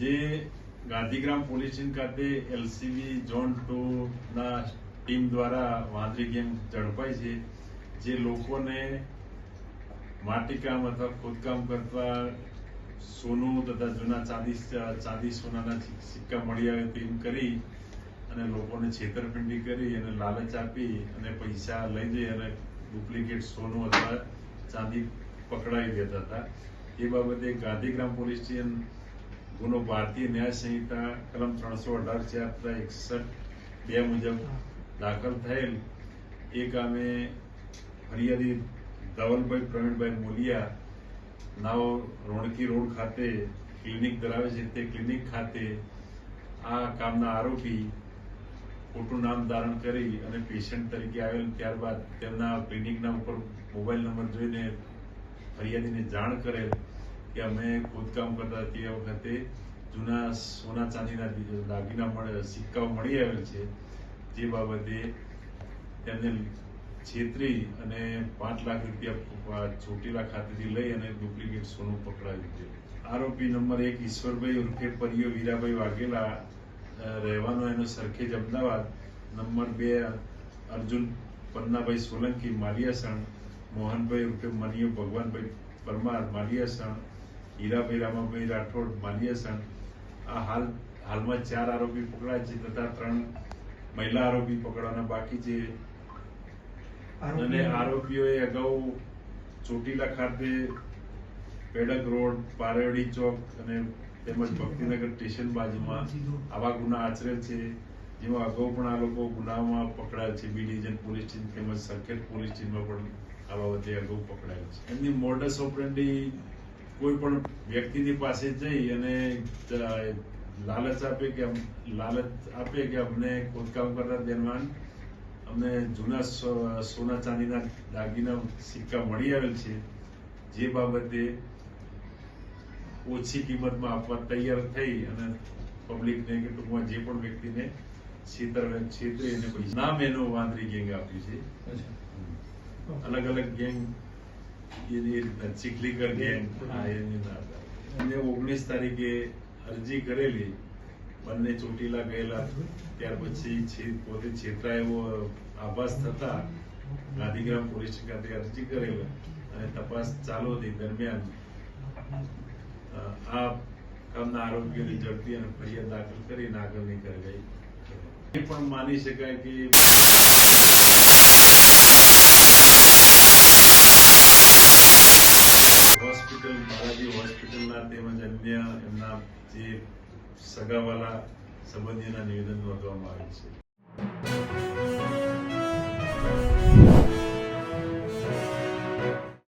જે Gandhigram police station ખાતે LCB zone two ના ટીમ દ્વારા વાંદરી ગેમ ઝડપાઈ છે, જે લોકોને માટીકામ અથવા ખોદકામ કરતા સોનું તથા જૂના ચાંદી ચાંદી સોનાના સિક્કા મળી આવે તેમ કરી અને લોકોને છેતરપિંડી કરી અને લાલચ આપી અને પૈસા લઈ જઈ અને ડુપ્લિકેટ સોનું અથવા ચાંદી પકડાવી દેતા હતા. એ બાબતે ગાંધીગ્રામ પોલીસ સ્ટેશન ગુનો ભારતીય ન્યાય સંહિતા, કલમ ત્રણસો અઢાર ચાર એકસઠ, બે મુજબ દાખલ થયેલ એ કામે ફરિયાદી ધવલભાઈ પ્રવીણભાઈ મોલિયા નાઓ રોણકી રોડ ખાતે ક્લિનિક ધરાવે છે. તે ક્લિનિક ખાતે આ કામના આરોપી ખોટું નામ ધારણ કરી અને પેશન્ટ તરીકે આવેલ ત્યારબાદ તેમના ક્લિનિકના ઉપર મોબાઈલ નંબર જોઈને ફરિયાદીને જાણ કરેલ કે અમે ખોદકામ કરતા તે વખતે જૂના સોના ચાંદીના દાગીના સિક્કાઓ મળી આવેલ છે, જે બાબતે તેમને છેતરી અને પાંચ લાખ રૂપિયા ચોટીલા ખાતેથી લઈ અને ડુપ્લિકેટ સોનું પકડાવ્યું છે આરોપી નંબર એક ઈશ્વરભાઈ ઉર્ફે પરિયો વીરાભાઈ વાઘેલા રહેવાનો એનો સરખેજ અમદાવાદ. નંબર બે, અર્જુન પન્નાભાઈ સોલંકી, માલિયાસણ. મોહનભાઈ ઉર્ફે મનિયો ભગવાનભાઈ પરમાર, માલિયાસણ. હીરાભાઈ રામાભાઈ રાઠોડ માલિયાસણ આ હાલ, હાલમાં ચાર આરોપી પકડાય છે તથા ત્રણ મહિલા આરોપી પકડવાના બાકી છે. અને આરોપીઓએ અગાઉ ચોટીલા ખાતે પેડક રોડ પારેવડી ચોક અને તેમજ ભક્તિનગર સ્ટેશન બાજુમાં આવા ગુના આચરેલ છે. જેમાં અગાઉ પણ આ લોકો ગુનામાં પકડાયેલ છે. બી ડિવિઝન પોલીસ સ્ટેશન તેમજ સર્કિટ પોલીસ સ્ટેશનમાં પણ આ બાબતે અગાઉ પકડાયેલ છે. એમની મોડસ ઓપરેન્ડી કોઈ પણ વ્યક્તિની પાસે જઈ અને લાલચ આપે કે લાલચ આપે કે અમને ખોદકામ કરતા દરમિયાન અમને જૂના સોના ચાંદીના દાગીના સિક્કા મળી આવેલ છે જે બાબતે ઓછી કિંમતમાં આપવા તૈયાર થઈ અને પબ્લિકને કે ટૂંકમાં જે પણ વ્યક્તિને છેતર છેતરી અને પૈસા નામ એનું વાંદરી ગેંગ આપ્યું છે. અલગ અલગ ગેંગ એની એની નામ એમને ઓગણીસ તારીખે અરજી કરેલી, બંને ચોટીલા ગયેલા, ત્યાર પછી પોતે છેતરા એવો આભાસ થતા ગાંધીગ્રામ પોલીસ ખાતે અરજી કરેલા અને તપાસ ચાલુ હતી દરમિયાન આ કામના આરોગ્ય ઝડપી અને ફરિયાદ દાખલ કરીને આગળની કાર્યવાહી એ પણ માની શકાય કે અન્ય એમના જે સગાવાલા સંબંધીના નિવેદન નોંધવામાં આવેલ છે.